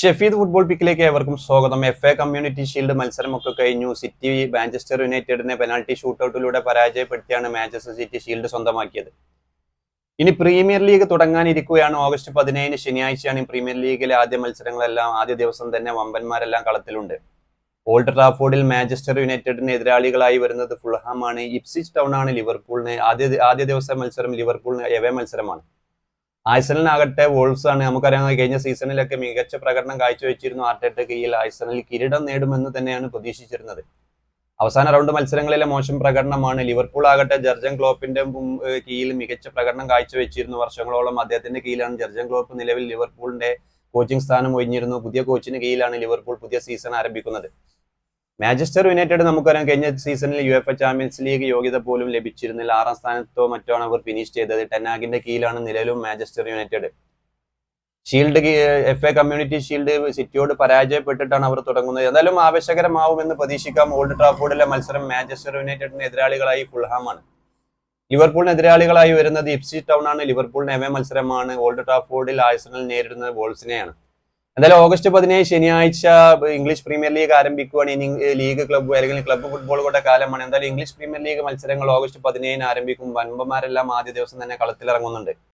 Shefeed football പിക്കിലേക്ക് ഏവർക്കും സ്വാഗതം. എഫ് എ കമ്മ്യൂണിറ്റി ഷീൽഡ് മത്സരമൊക്കെ കഴിഞ്ഞു. സിറ്റി മാഞ്ചസ്റ്റർ യുണൈറ്റഡിനെ പെനാൽറ്റി ഷൂട്ടൌട്ടിലൂടെ പരാജയപ്പെടുത്തിയാണ് മാഞ്ചസ്റ്റർ സിറ്റി ഷീൽഡ് സ്വന്തമാക്കിയത്. ഇനി പ്രീമിയർ ലീഗ് തുടങ്ങാനിരിക്കുകയാണ്. ഓഗസ്റ്റ് പതിനേഴിന് ശനിയാഴ്ചയാണ് പ്രീമിയർ ലീഗിലെ ആദ്യ മത്സരങ്ങളെല്ലാം ആദ്യ ദിവസം തന്നെ വമ്പന്മാരെല്ലാം കളത്തിലുണ്ട്. ഓൾഡ് ട്രാഫോർഡിൽ മാഞ്ചസ്റ്റർ യുണൈറ്റഡിന് എതിരാളികളായി വരുന്നത് ഫുൾഹാമാണ് ഇപ്സിച്ച് ടൗൺ ആണ് ലിവർപൂളിന് ആദ്യ ആദ്യ ദിവസം മത്സരം ലിവർപൂളിന് എവേ മത്സരമാണ്. ആഴ്സണലിനാകട്ടെ വോൾസ് ആണ് നമുക്കറിയാം കഴിഞ്ഞ സീസണിലൊക്കെ മികച്ച പ്രകടനം കാഴ്ചവെച്ചിരുന്നു ആർട്ടയുടെ കീഴിൽ ആഴ്സണൽ കിരീടം നേടുമെന്ന് തന്നെയാണ് പ്രതീക്ഷിച്ചിരുന്നത്. അവസാന റൗണ്ട് മത്സരങ്ങളിലെ മോശം പ്രകടനമാണ് ലിവർപൂൾ ആകട്ടെ ജർജൻ ക്ലോപ്പിന്റെ കീഴിൽ മികച്ച പ്രകടനം കാഴ്ചവെച്ചിരുന്നു. വർഷങ്ങളോളം അദ്ദേഹത്തിന്റെ കീഴിലാണ് ജർജൻ ക്ലോപ്പ് നിലവിൽ ലിവർപൂളിന്റെ കോച്ചിങ് സ്ഥാനം ഒഴിഞ്ഞിരുന്നു. പുതിയ കോച്ചിന് കീഴിലാണ് ലിവർപൂൾ പുതിയ സീസൺ ആരംഭിക്കുന്നത്. മാഞ്ചസ്റ്റർ യുണൈറ്റഡ് നമുക്കറിയാം കഴിഞ്ഞ സീസണിൽ U F A champions league യോഗ്യത പോലും ലഭിച്ചിരുന്നില്ല. ആറാം സ്ഥാനത്തോ മറ്റോ ആണ് അവർ ഫിനിഷ് ചെയ്തത്. ടെനാഗിന്റെ കീഴിലാണ് നിലവിലും Manchester united. Shield F A community shield സിറ്റിയോട് പരാജയപ്പെട്ടിട്ടാണ് അവർ തുടങ്ങുന്നത്. എന്തായാലും ആവശ്യകരമാവുമെന്ന് പ്രതീക്ഷിക്കാം. ഓൾഡ് ട്രാഫോർഡിലെ മത്സരം മാഞ്ചസ്റ്റർ യുണൈറ്റഡിന് എതിരാളികളായി ഫുൾഹാമാണ് ലിവർപൂളിന് എതിരാളികളായി വരുന്നത് ഇപ്സി ടൗൺ ആണ്. ലിവർപൂളിന് എവേ മത്സരമാണ്. ഓൾഡ് ട്രാഫോർഡിൽ ആഴ്സണൽ നേരിടുന്നത് വോൾസിനെയാണ് എന്തായാലും ഓഗസ്റ്റ് പതിനേഴ് ശനിയാഴ്ച ഇംഗ്ലീഷ് പ്രീമിയർ ലീഗ് ആരംഭിക്കുകയാണ് ഇനി ലീഗ് ക്ലബ്ബ് അല്ലെങ്കിൽ ക്ലബ്ബ് ഫുട്ബോളുകളുടെ കാലമാണ്. എന്തായാലും ഇംഗ്ലീഷ് പ്രീമിയർ ലീഗ് മത്സരങ്ങൾ ഓഗസ്റ്റ് പതിനേഴിന് ആരംഭിക്കും. വൻപന്മാരെല്ലാം ആദ്യ ദിവസം തന്നെ കളത്തിലിറങ്ങുന്നുണ്ട്.